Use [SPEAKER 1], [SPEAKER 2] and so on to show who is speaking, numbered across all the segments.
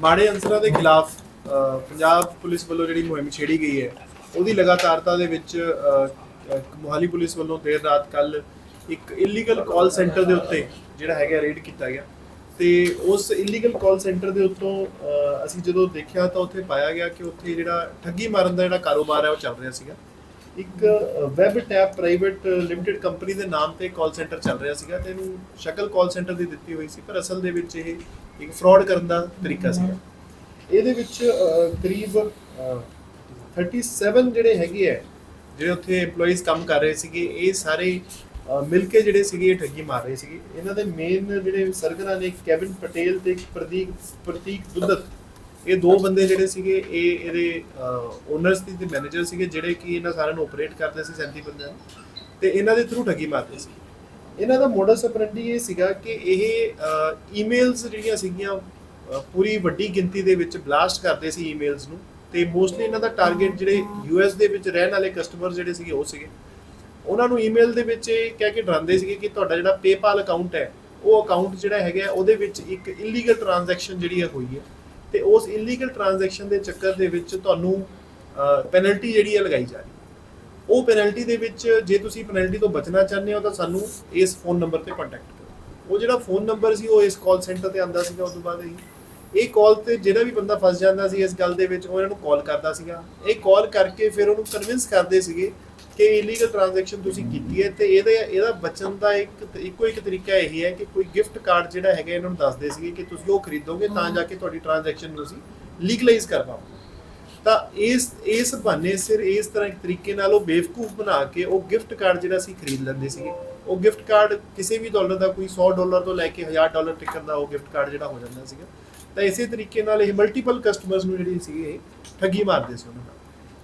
[SPEAKER 1] ਮਾੜੇ ਅੰਸਰਾਂ ਦੇ ਖਿਲਾਫ ਪੰਜਾਬ ਪੁਲਿਸ ਵੱਲੋਂ ਜਿਹੜੀ ਮੁਹਿੰਮ ਛੇੜੀ ਗਈ ਹੈ, ਉਹਦੀ ਲਗਾਤਾਰਤਾ ਦੇ ਵਿੱਚ ਮੋਹਾਲੀ ਪੁਲਿਸ ਵੱਲੋਂ ਦੇਰ ਰਾਤ ਕੱਲ ਇੱਕ ਇਲੀਗਲ ਕਾਲ ਸੈਂਟਰ ਦੇ ਉੱਤੇ ਜਿਹੜਾ ਹੈਗਾ ਰੇਡ ਕੀਤਾ ਗਿਆ। ਤੇ ਉਸ ਇਲੀਗਲ ਕਾਲ ਸੈਂਟਰ ਦੇ ਉੱਤੋਂ ਅਸੀਂ ਜਦੋਂ ਦੇਖਿਆ ਤਾਂ ਉੱਥੇ ਪਾਇਆ ਗਿਆ ਕਿ ਉੱਥੇ ਜਿਹੜਾ ਠੱਗੀ ਮਾਰਨ ਦਾ ਜਿਹੜਾ ਕਾਰੋਬਾਰ ਹੈ, ਉਹ ਚੱਲ ਰਿਹਾ ਸੀਗਾ। ਇੱਕ web tap private limited company ਦੇ ਨਾਮ ਤੇ ਕਾਲ ਸੈਂਟਰ ਚੱਲ ਰਿਹਾ ਸੀਗਾ ਤੇ ਇਹਨੂੰ ਸ਼ਕਲ ਕਾਲ ਸੈਂਟਰ ਦੀ ਦਿੱਤੀ ਹੋਈ ਸੀ ਪਰ ਅਸਲ ਦੇ ਵਿੱਚ ਇਹ ਇੱਕ ਫਰਾਡ ਕਰਨ ਦਾ ਤਰੀਕਾ ਸੀਗਾ। ਇਹਦੇ ਵਿੱਚ ਕਰੀਬ ਅ, 37 ਜਿਹੜੇ ਹੈਗੇ ਆ ਜਿਹੜੇ ਉੱਥੇ EMPLOYEES ਕੰਮ ਕਰ ਰਹੇ ਸੀਗੇ ਇਹ ਸਾਰੇ ਮਿਲ ਕੇ ਜਿਹੜੇ ਸੀਗੇ ਇਹ ਠੱਗੀ ਮਾਰ ਰਹੇ ਸੀਗੇ। ਇਹਨਾਂ ਦੇ ਮੇਨ ਜਿਹੜੇ ਸਰਗਨਾ ਨੇ ਕੈਵਿਨ ਪਟੇਲ ਤੇ ਇੱਕ ਪ੍ਰਦੀਪ ਪ੍ਰਤੀਕ ਦੁੱਧਤ ਇਹ ਦੋ ਬੰਦੇ ਜਿਹੜੇ ਸੀਗੇ, ਇਹ ਇਹਦੇ ਓਨਰਸ ਦੀ ਤੇ ਮੈਨੇਜਰ ਸੀਗੇ, ਜਿਹੜੇ ਕਿ ਇਹਨਾਂ ਸਾਰਿਆਂ ਨੂੰ ਆਪਰੇਟ ਕਰਦੇ ਸੀ 37 ਬੰਦਿਆਂ ਨੂੰ। ਤੇ ਇਹਨਾਂ ਦੇ ਥਰੂ ਠੱਗੀ ਮਾਰਦੇ ਸੀ। ਇਹਨਾਂ ਦਾ ਮੋਡਸ ਆਪਰੈਂਡੀ ਇਹ ਸੀਗਾ ਕਿ ਇਹ ਈਮੇਲਸ ਜਿਹੜੀਆਂ ਸੀਗੀਆਂ ਪੂਰੀ ਵੱਡੀ ਗਿਣਤੀ ਦੇ ਵਿੱਚ ਬਲਾਸਟ ਕਰਦੇ ਸੀ ਈਮੇਲਸ ਨੂੰ। ਤੇ ਮੋਸਟਲੀ ਇਹਨਾਂ ਦਾ ਟਾਰਗੇਟ ਜਿਹੜੇ ਯੂਐਸ ਦੇ ਵਿੱਚ ਰਹਿਣ ਵਾਲੇ ਕਸਟਮਰ ਜਿਹੜੇ ਸੀਗੇ, ਉਹ ਸੀਗੇ। ਉਹਨਾਂ ਨੂੰ ਈਮੇਲ ਦੇ ਵਿੱਚ ਇਹ ਕਹਿ ਕੇ ਡਰਾਉਂਦੇ ਸੀਗੇ ਕਿ ਤੁਹਾਡਾ ਜਿਹੜਾ PayPal ਅਕਾਊਂਟ ਹੈ, ਉਹ ਅਕਾਊਂਟ ਜਿਹੜਾ ਹੈਗਾ, ਉਹਦੇ ਵਿੱਚ ਇੱਕ ਇਲੀਗਲ ਟ੍ਰਾਂਜੈਕਸ਼ਨ ਜਿਹੜੀ ਹੈ ਹੋਈ ਹੈ। ਤੇ ਉਸ ਇਲੀਗਲ ਟ੍ਰਾਂਜੈਕਸ਼ਨ ਦੇ ਚੱਕਰ ਦੇ ਵਿੱਚ ਤੁਹਾਨੂੰ ਪੈਨਲਟੀ ਜਿਹੜੀ ਹੈ ਲਗਾਈ ਜਾ ਰਹੀ ਹੈ। ਉਹ ਪੈਨਲਟੀ ਦੇ ਵਿੱਚ ਜੇ ਤੁਸੀਂ ਪੈਨਲਟੀ ਤੋਂ ਬਚਣਾ ਚਾਹੁੰਦੇ ਹੋ ਤਾਂ ਸਾਨੂੰ ਇਸ ਫੋਨ ਨੰਬਰ ਤੇ ਕੰਟੈਕਟ ਕਰੋ। ਉਹ ਜਿਹੜਾ ਫੋਨ ਨੰਬਰ ਸੀ, ਉਹ ਇਸ ਕਾਲ ਸੈਂਟਰ ਤੇ ਆਂਦਾ ਸੀਗਾ ਉਸ ਤੋਂ ਬਾਅਦ ਇਹ ਇਹ ਕਾਲ ਤੇ ਜਿਹੜਾ ਵੀ ਬੰਦਾ ਫਸ ਜਾਂਦਾ ਸੀ ਇਸ ਗੱਲ ਦੇ ਵਿੱਚ, ਉਹ ਇਹਨਾਂ ਨੂੰ ਕਾਲ ਕਰਦਾ ਸੀਗਾ। ਇਹ ਕਾਲ ਕਰਕੇ ਫਿਰ ਉਹਨੂੰ ਕਨਵਿੰਸ ਕਰਦੇ ਸੀਗੇ ਕਿ ਇਲੀਗਲ ਟ੍ਰਾਂਜੈਕਸ਼ਨ ਤੁਸੀਂ ਕੀਤੀ ਹੈ ਤੇ ਇਹਦੇ ਇਹਦਾ ਬਚਣ ਦਾ ਇੱਕ ਇੱਕੋ ਇੱਕ ਤਰੀਕਾ ਇਹ ਹੈ ਕਿ ਕੋਈ ਗਿਫਟ ਕਾਰਡ ਜਿਹੜਾ ਹੈਗਾ ਇਹਨਾਂ ਨੂੰ ਦੱਸਦੇ ਸੀਗੇ ਕਿ ਤੁਸੀਂ ਉਹ ਖਰੀਦੋਗੇ ਤਾਂ ਜਾ ਕੇ ਤੁਹਾਡੀ ਟ੍ਰਾਂਜੈਕਸ਼ਨ ਨੂੰ ਅਸੀਂ ਲੀਗਲਾਈਜ਼ ਕਰ ਪਾਵਾਂਗੇ ਤਾਂ ਇਸ ਇਸ ਬਹਾਨੇ ਸਿਰ ਇਸ ਤਰ੍ਹਾਂ ਇੱਕ ਤਰੀਕੇ ਨਾਲ ਉਹ ਬੇਵਕੂਫ ਬਣਾ ਕੇ ਉਹ ਗਿਫਟ ਕਾਰਡ ਜਿਹੜਾ ਸੀ ਖਰੀਦ ਲੈਂਦੇ ਸੀਗੇ। ਉਹ ਗਿਫਟ ਕਾਰਡ ਕਿਸੇ ਵੀ ਡਾਲਰ ਦਾ ਕੋਈ 100 ਡਾਲਰ ਤੋਂ ਲੈ ਕੇ 1000 ਡਾਲਰ ਤੱਕ ਦਾ ਉਹ ਗਿਫਟ ਕਾਰਡ ਜਿਹੜਾ ਹੋ ਜਾਂਦਾ ਸੀਗਾ। ਤਾਂ ਇਸੇ ਤਰੀਕੇ ਨਾਲ ਇਹ ਮਲਟੀਪਲ ਕਸਟਮਰਸ ਨੂੰ ਜਿਹੜੀ ਸੀਗੇ ਠੱਗੀ ਮਾਰਦੇ ਸੀ ਉਹਨਾਂ ਨਾਲ।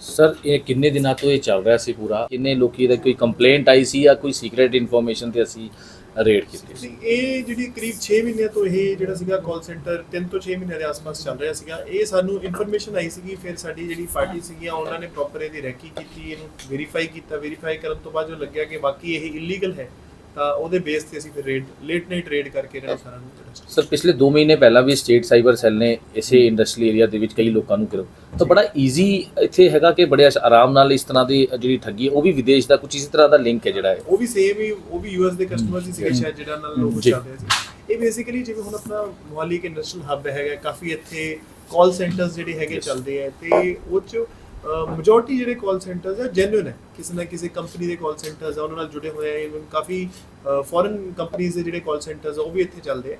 [SPEAKER 2] ਸਰ, ਇਹ ਕਿੰਨੇ ਦਿਨਾਂ ਤੋਂ ਇਹ ਚੱਲ ਰਿਹਾ ਸੀ ਪੂਰਾ? ਕਿੰਨੇ ਲੋਕੀ ਦਾ ਕੋਈ ਕੰਪਲੇਂਟ ਆਈ ਸੀ ਜਾਂ ਕੋਈ ਸੀਕ੍ਰੀਟ ਇਨਫੋਰਮੇਸ਼ਨ ਤੇ ਅਸੀਂ ਰੇਡ ਕੀਤੀ ਸੀ?
[SPEAKER 1] ਇਹ ਜਿਹੜੀ ਕਰੀਬ 6 ਮਹੀਨਿਆਂ ਤੋਂ ਇਹ ਜਿਹੜਾ ਸੀਗਾ ਕਾਲ ਸੈਂਟਰ 3 ਤੋਂ 6 ਮਹੀਨਿਆਂ ਦੇ ਆਸ-ਪਾਸ ਚੱਲ ਰਿਹਾ ਸੀਗਾ। ਇਹ ਸਾਨੂੰ ਇਨਫੋਰਮੇਸ਼ਨ ਆਈ ਸੀਗੀ, ਫਿਰ ਸਾਡੀ ਜਿਹੜੀ ਪਾਰਟੀ ਸੀਗੀਆਂ, ਉਹਨਾਂ ਨੇ ਪ੍ਰੋਪਰ ਇਹਦੀ ਰੈਕੀ ਕੀਤੀ, ਇਹਨੂੰ ਵੈਰੀਫਾਈ ਕੀਤਾ। ਵੈਰੀਫਾਈ ਕਰਨ ਤੋਂ ਬਾਅਦ ਜੋ ਲੱਗਿਆ ਕਿ ਬਾਕੀ ਇਹ ਇਲੀਗਲ ਹੈ ਤਾਂ ਉਹਦੇ ਬੇਸ ਤੇ ਅਸੀਂ ਫਿਰ ਰੇਡ ਲੇਟ ਨਾਈਟ ਰੇਡ ਕਰਕੇ ਇਹਨਾਂ ਨੂੰ ਸਾਰਿਆਂ ਨੂੰ ਕੀਤਾ।
[SPEAKER 2] ਸਰ ਪਿਛਲੇ 2 ਮਹੀਨੇ ਪਹਿਲਾਂ ਵੀ ਸਟੇਟ ਸਾਈਬਰ ਸੈੱਲ ਨੇ ਇਸੇ ਇੰਡਸਟਰੀ ਏਰੀਆ ਦੇ ਵਿੱਚ ਕਈ ਲੋਕਾਂ ਨੂੰ ਗਿਰਫ ਤਾਂ ਬੜਾ ਈਜ਼ੀ ਇੱਥੇ ਹੈਗਾ ਕਿ ਬੜੇ ਆਰਾਮ ਨਾਲ ਇਸ ਤਰ੍ਹਾਂ ਦੀ ਜਿਹੜੀ ਠੱਗੀ ਹੈ ਉਹ ਵੀ ਵਿਦੇਸ਼ ਦਾ ਕੁਝ ਇਸ ਤਰ੍ਹਾਂ ਦਾ ਲਿੰਕ ਹੈ ਜਿਹੜਾ ਹੈ
[SPEAKER 1] ਉਹ ਵੀ ਸੇਮ ਹੀ ਉਹ ਵੀ ਯੂਐਸ ਦੇ ਕਸਟਮਰਸ ਹੀ ਸੀਗੇ ਸ਼ਾਇਦ ਜਿਹੜਾ ਨਾਲ ਲੋਕ
[SPEAKER 2] ਜੀ।
[SPEAKER 1] ਚੱਲਦੇ ਸੀ ਇਹ ਬੇਸਿਕਲੀ ਜਿਵੇਂ ਹੁਣ ਆਪਣਾ ਮੋਹਾਲੀ ਇੱਕ ਇੰਡਸਟਰੀਅਲ ਹੱਬ ਹੈਗਾ ਕਾਫੀ ਇੱਥੇ ਕਾਲ ਸੈਂਟਰਸ ਜਿਹੜੇ ਹੈਗੇ. ਚੱਲਦੇ ਆ ਤੇ ਉਹ ਚ ਮੈਜੋਰਟੀ ਜਿਹੜੇ ਕਾਲ ਸੈਂਟਰਸ ਆ ਜੈਨੂਇਨ ਹੈ। ਕਿਸੇ ਨਾ ਕਿਸੇ ਕੰਪਨੀ ਦੇ ਕਾਲ ਸੈਂਟਰਸ ਆ, ਉਹਨਾਂ ਨਾਲ ਜੁੜੇ ਹੋਏ ਆ ਇਵਨ ਕਾਫੀ ਫੋਰਨ ਕੰਪਨੀਆਂ ਦੇ ਜਿਹੜੇ ਕਾਲ ਸੈਂਟਰਸ ਆ, ਉਹ ਵੀ ਇੱਥੇ ਚੱਲਦੇ ਆ।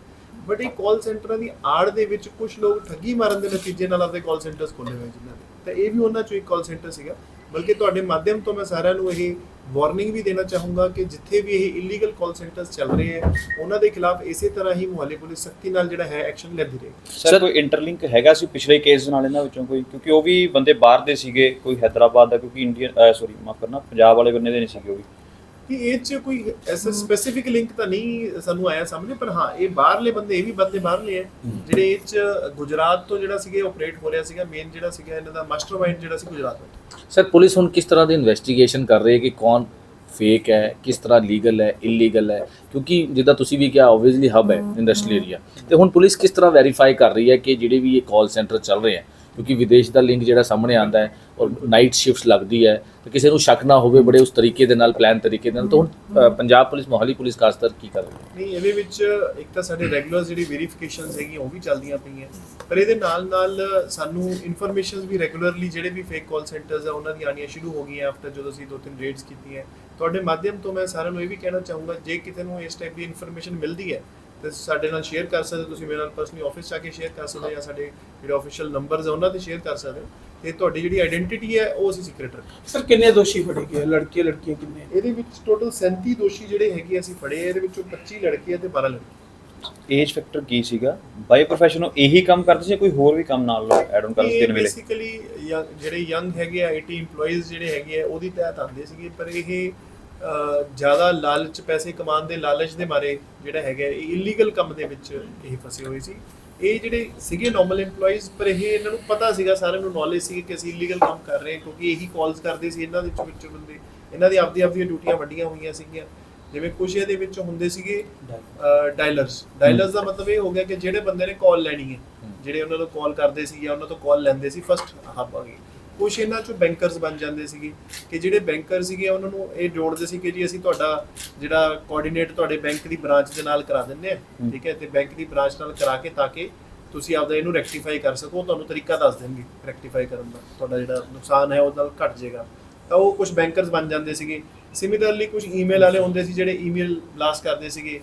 [SPEAKER 1] ਬਟ ਇਹ ਕਾਲ ਸੈਂਟਰਾਂ ਦੀ ਆੜ ਦੇ ਵਿੱਚ ਕੁਝ ਲੋਕ ਠੱਗੀ ਮਾਰਨ ਦੇ ਨਤੀਜੇ ਨਾਲ ਆਪਣੇ ਕਾਲ ਸੈਂਟਰਸ ਖੋਲ੍ਹੇ ਹੋਏ ਜਿਨ੍ਹਾਂ ਦੇ। ਤਾਂ ਇਹ ਵੀ ਉਹਨਾਂ ਚੋਂ ਇੱਕ ਕਾਲ ਸੈਂਟਰ ਸੀਗਾ। ਬਲਕਿ ਤੁਹਾਡੇ ਮਾਧਿਅਮ ਤੋਂ ਮੈਂ ਸਾਰਿਆਂ ਨੂੰ ਇਹ ਵਾਰਨਿੰਗ ਵੀ ਦੇਣਾ ਚਾਹੂੰਗਾ ਕਿ ਜਿੱਥੇ ਵੀ ਇਹ ਇਲੀਗਲ ਕਾਲ ਸੈਂਟਰਸ ਚੱਲ ਰਹੇ ਹੈ, ਉਹਨਾਂ ਦੇ ਖਿਲਾਫ ਇਸੇ ਤਰ੍ਹਾਂ ਹੀ ਮੁਹੱਲੇ ਪੁਲਿਸ ਸਖਤੀ ਨਾਲ ਜਿਹੜਾ ਹੈ ਐਕਸ਼ਨ ਲੈਂਦੀ ਰਹੇਗੀ।
[SPEAKER 3] ਸਰ, ਕੋਈ ਇੰਟਰਲਿੰਕ ਹੈਗਾ ਸੀ ਪਿਛਲੇ ਕੇਸ ਨਾਲ ਇਹਨਾਂ ਵਿੱਚੋਂ ਕੋਈ? ਕਿਉਂਕਿ ਉਹ ਵੀ ਬੰਦੇ ਬਾਹਰ ਦੇ ਸੀਗੇ, ਕੋਈ ਹੈਦਰਾਬਾਦ ਦਾ, ਕਿਉਂਕਿ ਇੰਡੀਅਨ ਸੌਰੀ ਮਾਫ ਕਰਨਾ, ਪੰਜਾਬ ਵਾਲੇ ਬੰਦੇ ਦੇ ਨਹੀਂ ਸੀਗੇ ਉਹ ਵੀ।
[SPEAKER 1] ਕਿ ਇਹ ਚ ਕੋਈ ਐਸਾ ਸਪੈਸੀਫਿਕ ਲਿੰਕ ਤਾਂ ਨਹੀਂ ਸਾਨੂੰ ਆਇਆ ਸਾਹਮਣੇ ਪਰ ਹਾਂ ਇਹ ਬਾਹਰਲੇ ਬੰਦੇ ਇਹ ਵੀ ਬੰਦੇ ਬਾਹਰਲੇ ਆ ਜਿਹੜੇ ਇਹ ਚ ਗੁਜਰਾਤ ਤੋਂ ਜਿਹੜਾ ਸੀਗਾ ਆਪਰੇਟ ਹੋ ਰਿਹਾ ਸੀਗਾ ਮੇਨ ਜਿਹੜਾ ਸੀਗਾ ਇਹਨਾਂ ਦਾ ਮਾਸਟਰਮਾਈਂਡ ਜਿਹੜਾ ਸੀ ਗੁਜਰਾਤ ਤੋਂ
[SPEAKER 2] ਸਰ ਪੁਲਿਸ ਹੁਣ ਕਿਸ ਤਰ੍ਹਾਂ ਦੀ ਇਨਵੈਸਟੀਗੇਸ਼ਨ ਕਰ ਰਹੀ ਹੈ ਕਿ ਕੌਣ ਫੇਕ ਹੈ ਕਿਸ ਤਰ੍ਹਾਂ ਲੀਗਲ ਹੈ ਇਲੀਗਲ ਹੈ? ਕਿਉਂਕਿ ਜਿੱਦਾਂ ਤੁਸੀਂ ਵੀ ਕਿਹਾ ਆਬਵੀਅਸਲੀ ਹਬ ਹੈ ਇੰਡਸਟਰੀਅਲ ਏਰੀਆ ਤੇ ਹੁਣ ਪੁਲਿਸ ਕਿਸ ਤਰ੍ਹਾਂ ਵੈਰੀਫਾਈ ਕਰ ਰਹੀ ਹੈ ਕਿ ਜਿਹੜੇ ਵੀ ਇਹ ਕਾਲ ਸੈਂਟਰ ਚੱਲ ਰਹੇ ਹੈ ਕਿਉਂਕਿ ਵਿਦੇਸ਼ ਦਾ ਲਿੰਕ ਜਿਹੜਾ ਸਾਹਮਣੇ ਆਂਦਾ ਹੈ ਔਰ ਨਾਈਟ ਸ਼ਿਫਟਸ ਲੱਗਦੀ ਹੈ, ਤੇ ਕਿਸੇ ਨੂੰ ਸ਼ੱਕ ਨਾ ਹੋਵੇ ਬੜੇ ਉਸ ਤਰੀਕੇ ਦੇ ਨਾਲ ਪਲਾਨ ਤਰੀਕੇ ਦੇ ਨਾਲ। ਤਾਂ ਹੁਣ ਪੰਜਾਬ ਪੁਲਿਸ, ਮੋਹਾਲੀ ਪੁਲਿਸ ਖਾਸ ਕਰ ਕੀ ਕਰ ਰਹੀ
[SPEAKER 1] ਨਹੀਂ, ਇਹਦੇ ਵਿੱਚ ਇੱਕ ਤਾਂ ਸਾਡੇ ਰੈਗੂਲਰ ਜਿਹੜੀ ਵੈਰੀਫਿਕੇਸ਼ਨਸ ਹੈਗੀਆਂ, ਉਹ ਵੀ ਚੱਲਦੀਆਂ ਪਈਆਂ। ਪਰ ਇਹਦੇ ਨਾਲ ਨਾਲ ਸਾਨੂੰ ਇਨਫੋਰਮੇਸ਼ਨਸ ਵੀ ਰੈਗੂਲਰਲੀ ਜਿਹੜੇ ਵੀ ਫੇਕ ਕਾਲ ਸੈਂਟਰਸ ਆ, ਉਹਨਾਂ ਦੀ ਆਣੀਆਂ ਸ਼ੁਰੂ ਹੋ ਗਈਆਂ ਆਫਟਰ ਜਦੋਂ ਅਸੀਂ ਦੋ ਤਿੰਨ ਰੇਡਸ ਕੀਤੀਆਂ। ਤੁਹਾਡੇ ਮਾਧਿਅਮ ਤੋਂ ਮੈਂ ਸਾਰਿਆਂ ਨੂੰ ਇਹ ਵੀ ਕਹਿਣਾ ਚਾਹੂੰਗਾ, ਜੇ ਕਿਤੇ ਨੂੰ ਇਸ ਟਾਈਪ ਦੀ ਇਨਫੋਰਮੇਸ਼ਨ ਮਿਲਦੀ ਹੈ ਤੇ ਸਾਡੇ ਨਾਲ ਸ਼ੇਅਰ ਕਰ ਸਕਦੇ ਤੁਸੀਂ ਮੇਰੇ ਨਾਲ ਪਰਸਨਲੀ ਆਫਿਸ ਜਾ ਕੇ ਸ਼ੇਅਰ ਕਰ ਸਕਦੇ ਜਾਂ ਸਾਡੇ ਜਿਹੜੇ ਆਫੀਸ਼ੀਅਲ ਨੰਬਰਸ ਆ ਉਹਨਾਂ ਤੇ ਸ਼ੇਅਰ ਕਰ ਸਕਦੇ ਹੋ। ਤੇ ਤੁਹਾਡੀ ਜਿਹੜੀ ਆਇਡੈਂਟੀਟੀ ਹੈ ਉਹ ਅਸੀਂ ਸੀਕ੍ਰੀਟ ਰੱਖਾਂਗੇ
[SPEAKER 4] ਸਰ ਕਿੰਨੇ ਦੋਸ਼ੀ ਫੜੇ ਗਏ? ਲੜਕੇ ਲੜਕੀਆਂ ਕਿੰਨੇ?
[SPEAKER 1] ਇਹਦੇ ਵਿੱਚ ਟੋਟਲ 37 ਦੋਸ਼ੀ ਜਿਹੜੇ ਹੈਗੇ ਅਸੀਂ ਫੜੇ ਆ। ਇਹਦੇ ਵਿੱਚੋਂ 25 ਲੜਕੇ ਆ ਤੇ 12 ਲੜਕੀ।
[SPEAKER 3] ਏਜ ਫੈਕਟਰ ਕੀ ਸੀਗਾ? ਬਾਈ ਪ੍ਰੋਫੈਸ਼ਨ ਉਹ ਇਹੀ ਕੰਮ ਕਰਦੇ ਸੀ ਕੋਈ ਹੋਰ ਵੀ ਕੰਮ ਨਾਲ ਐਡ ਆਨ ਕਰਦੇ ਦਿਨ ਵੇਲੇ?
[SPEAKER 1] ਬੇਸਿਕਲੀ ਜਿਹੜੇ ਯੰਗ ਹੈਗੇ ਆ 80 EMPLOYEES ਜਿਹੜੇ ਹੈਗੇ ਆ ਉਹਦੀ ਤਹਿਤ ਆਉਂਦੇ ਸੀਗੇ। ਪਰ ਇਹ ਜ਼ਿਆਦਾ ਲਾਲਚ ਪੈਸੇ ਕਮਾਉਣ ਦੇ ਲਾਲਚ ਦੇ ਮਾਰੇ ਜਿਹੜਾ ਹੈਗਾ ਇਹ ਇਲੀਗਲ ਕੰਮ ਦੇ ਵਿੱਚ ਇਹ ਫਸੇ ਹੋਏ ਸੀ। ਇਹ ਜਿਹੜੇ ਸੀਗੇ ਨਾਰਮਲ EMPLOYEES ਪਰ ਇਹ ਇਹਨਾਂ ਨੂੰ ਪਤਾ ਸੀਗਾ ਸਾਰਿਆਂ ਨੂੰ ਨੌਲੇਜ ਸੀ ਕਿ ਅਸੀਂ ਇਲੀਗਲ ਕੰਮ ਕਰ ਰਹੇ ਹਾਂ ਕਿਉਂਕਿ ਇਹੀ ਕਾਲਸ ਕਰਦੇ ਸੀ ਇਹਨਾਂ ਦੇ ਵਿੱਚ ਵਿੱਚ ਬੰਦੇ। ਇਹਨਾਂ ਦੀ ਆਪਦੀ ਆਪਦੀਆਂ ਡਿਊਟੀਆਂ ਵੱਡੀਆਂ ਹੋਈਆਂ ਸੀਗੀਆਂ। ਜਿਵੇਂ ਕੁਝ ਇਹਦੇ ਵਿੱਚ ਹੁੰਦੇ ਸੀਗੇ ਡਾਇਲਰਸ ਡਾਇਲਰਸ ਦਾ ਮਤਲਬ ਇਹ ਹੋ ਗਿਆ ਕਿ ਜਿਹੜੇ ਬੰਦੇ ਨੇ ਕਾਲ ਲੈਣੀ ਹੈ ਜਿਹੜੇ ਉਹਨਾਂ ਨੂੰ ਕਾਲ ਕਰਦੇ ਸੀ ਜਾਂ ਉਹਨਾਂ ਤੋਂ ਕਾਲ ਲੈਂਦੇ ਸੀ ਫਸਟ ਹੱਬ ਆ ਗਏ ਕੁਝ ਇਹਨਾਂ ਚੋਂ ਬੈਂਕਰਸ ਬਣ ਜਾਂਦੇ ਸੀਗੇ ਕਿ ਜਿਹੜੇ ਬੈਂਕਰ ਸੀਗੇ ਉਹਨਾਂ ਨੂੰ ਇਹ ਜੋੜਦੇ ਸੀ ਕਿ ਜੀ ਅਸੀਂ ਤੁਹਾਡਾ ਜਿਹੜਾ ਕੋਆਰਡੀਨੇਟ ਤੁਹਾਡੇ ਬੈਂਕ ਦੀ ਬ੍ਰਾਂਚ ਦੇ ਨਾਲ ਕਰਾ ਦਿੰਦੇ ਆ ਠੀਕ ਹੈ ਤੇ ਬੈਂਕ ਦੀ ਬ੍ਰਾਂਚ ਨਾਲ ਕਰਾ ਕੇ ਤਾਂ ਕਿ ਤੁਸੀਂ ਆਪਦਾ ਇਹਨੂੰ ਰੈਕਟੀਫਾਈ ਕਰ ਸਕੋ ਤੁਹਾਨੂੰ ਤਰੀਕਾ ਦੱਸ ਦੇਣਗੇ ਰੈਕਟੀਫਾਈ ਕਰਨ ਦਾ ਤੁਹਾਡਾ ਜਿਹੜਾ ਨੁਕਸਾਨ ਹੈ ਉਹ ਨਾਲ ਘਟ ਜਾਏਗਾ। ਤਾਂ ਉਹ ਕੁਝ ਬੈਂਕਰਸ ਬਣ ਜਾਂਦੇ ਸੀਗੇ। ਸਿਮਿਲਰਲੀ ਕੁਝ ਈਮੇਲ ਵਾਲੇ ਹੁੰਦੇ ਸੀ ਜਿਹੜੇ ਈਮੇਲ ਬਲਾਸਟ ਕਰਦੇ ਸੀਗੇ।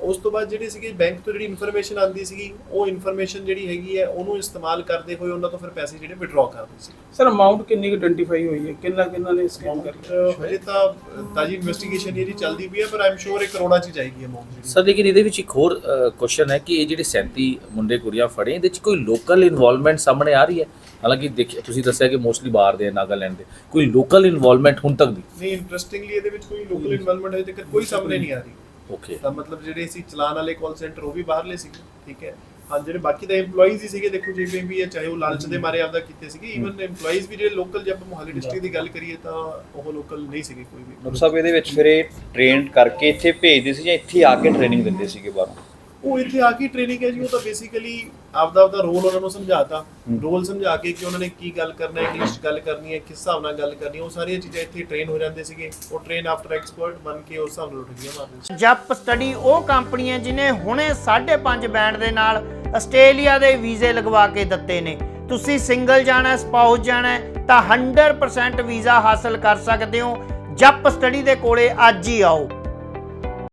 [SPEAKER 1] ਉਸ ਤੋਂ ਬਾਅਦ ਜਿਹੜੇ ਸੀਗੇ ਬੈਂਕ ਤੋਂ ਜਿਹੜੀ ਇਨਫੋਰਮੇਸ਼ਨ ਆਉਂਦੀ ਸੀਗੀ ਉਹ ਇਨਫੋਰਮੇਸ਼ਨ ਜਿਹੜੀ ਹੈਗੀ ਹੈ ਉਹਨੂੰ ਇਸਤੇਮਾਲ ਕਰਦੇ ਹੋਏ ਉਹਨਾਂ ਤੋਂ ਫਿਰ ਪੈਸੇ ਜਿਹੜੇ ਵਿਡਰਾਅ ਕਰਦੇ ਸੀ।
[SPEAKER 4] ਸਰ ਅਮਾਉਂਟ ਕਿੰਨੀ ਕੁ ਆਇਡੈਂਟੀਫਾਈ ਹੋਈ ਹੈ? ਕਿੰਨਾ ਕਿੰਨਾ ਨੇ ਸਕੈਮ ਕਰ
[SPEAKER 1] ਅਹ ਹਜੇ ਤਾਂ ਤਾਜੀ ਇਨਵੈਸਟੀਗੇਸ਼ਨ ਇਹਦੀ ਚੱਲਦੀ ਪਈ ਹੈ ਪਰ ਆਮ ਸ਼ੋਰ ਇਹ ਕਰੋੜਾਂ 'ਚ ਜਾਏਗੀ ਅਮਾਉਂਟ ਜਿਹੜੀ।
[SPEAKER 2] ਸਰ ਲੇਕਿਨ ਇਹਦੇ ਵਿੱਚ ਇੱਕ ਹੋਰ ਕੁਐਸਚਨ ਹੈ ਕਿ ਇਹ ਜਿਹੜੇ 37 ਮੁੰਡੇ ਕੁੜੀਆਂ ਫੜੇ ਇਹਦੇ ਵਿੱਚ ਕੋਈ ਲੋਕਲ ਇਨਵੋਲਵਮੈਂਟ ਸਾਹਮਣੇ ਆ ਰਹੀ ਹੈ? ਹਾਲਾਂਕਿ ਦੇਖਿਆ ਤੁਸੀਂ ਦੱਸਿਆ ਕਿ ਮੋਸਟਲੀ ਬਾਹਰ ਦੇ ਨਾਗਾਲੈਂਡ ਦੇ। ਕੋਈ ਲੋਕਲ ਇਨਵੋਲਵਮੈਂਟ ਹੁਣ ਤੱਕ ਦੀ?
[SPEAKER 1] ਨਹੀਂ ਇੰਟਰਸਟਿੰਗਲੀ ਇਹਦੇ ਵਿੱਚ ਕੋਈ ਲੋਕਲ ਇਨਵੋਲਵਮੈਂਟ ਹਜੇ ਤੱਕ ਕੋਈ ਸਾਹਮਣੇ ਨਹੀਂ ਆ ਰਹੀ।
[SPEAKER 2] ਓਕੇ
[SPEAKER 1] ਤਾਂ ਮਤਲਬ ਜਿਹੜੇ ਸੀ ਚਲਾਨ ਵਾਲੇ ਕਾਲ ਸੈਂਟਰ ਉਹ ਵੀ ਬਾਹਰਲੇ ਸੀਗੇ ਠੀਕ ਹੈ? ਹਾਂ ਜਿਹੜੇ ਬਾਕੀ ਦਾ EMPLOYEES ਹੀ ਸੀਗੇ ਦੇਖੋ ਜਿਵੇਂ ਵੀ ਹੈ ਚਾਹੇ ਉਹ ਲਾਲਚ ਦੇ ਮਾਰੇ ਆਪਦਾ ਕੀਤੇ ਸੀਗੇ ਈਵਨ EMPLOYEES ਵੀ ਜਿਹੜੇ ਲੋਕਲ ਜੇ ਆਪਾਂ ਮੋਹਾਲੀ ਡਿਸਟ੍ਰਿਕਟ ਦੀ ਗੱਲ ਕਰੀਏ ਤਾਂ ਉਹ ਲੋਕਲ ਨਹੀਂ ਸੀਗੇ ਕੋਈ ਵੀ।
[SPEAKER 3] ਡਾਕਟਰ ਸਾਹਿਬ ਇਹਦੇ ਵਿੱਚ ਫਿਰ ਇਹ ਟ੍ਰੇਨ ਕਰਕੇ ਇੱਥੇ ਭੇਜਦੇ ਸੀ ਜਾਂ ਇੱਥੇ ਆ ਕੇ ਟ੍ਰੇਨਿੰਗ ਦਿੰਦੇ ਸੀਗੇ ਬਾਹਰੋਂ?
[SPEAKER 1] ਉਹ ਇੱਥੇ ਆ ਕੇ ਟ੍ਰੇਨਿੰਗ ਹੈ ਜੀ ਉਹ ਤਾਂ ਬੇਸਿਕਲੀ ਆਪਦਾ ਆਪਦਾ ਰੋਲ ਉਹਨਾਂ ਨੂੰ ਸਮਝਾਤਾ। ਰੋਲ ਸਮਝਾ ਕੇ ਕਿ ਉਹਨਾਂ ਨੇ ਕੀ ਗੱਲ ਕਰਨਾ ਹੈ ਇੰਗਲਿਸ਼ ਗੱਲ ਕਰਨੀ ਹੈ ਕਿਸ ਹਿਸਾਬ ਨਾਲ ਗੱਲ ਕਰਨੀ ਹੈ ਉਹ ਸਾਰੀਆਂ ਚੀਜ਼ਾਂ ਇੱਥੇ ਟ੍ਰੇਨ ਹੋ ਜਾਂਦੇ ਸੀਗੇ। ਉਹ ਟ੍ਰੇਨ ਆਫਟਰ ਐਕਸਪਰਟ ਬਣ ਕੇ ਉਸ ਹਿਸਾਬ ਨਾਲ ਉੱਠਦੀਆਂ ਮਾਰਦੇ
[SPEAKER 5] ਜਪ ਸਟੱਡੀ ਉਹ ਕੰਪਨੀ ਹੈ ਜਿਨੇ ਹੁਣੇ 5.5 ਬੈਂਡ ਦੇ ਨਾਲ ਆਸਟ੍ਰੇਲੀਆ ਦੇ ਵੀਜ਼ੇ ਲਗਵਾ ਕੇ ਦਿੱਤੇ ਨੇ। ਤੁਸੀਂ ਸਿੰਗਲ ਜਾਣਾ ਸਪਾਊਸ ਜਾਣਾ ਹੈ ਤਾਂ 100% ਵੀਜ਼ਾ ਹਾਸਲ ਕਰ ਸਕਦੇ ਹੋ। ਜਪ ਸਟੱਡੀ ਦੇ ਕੋਲੇ ਅੱਜ ਹੀ ਆਓ।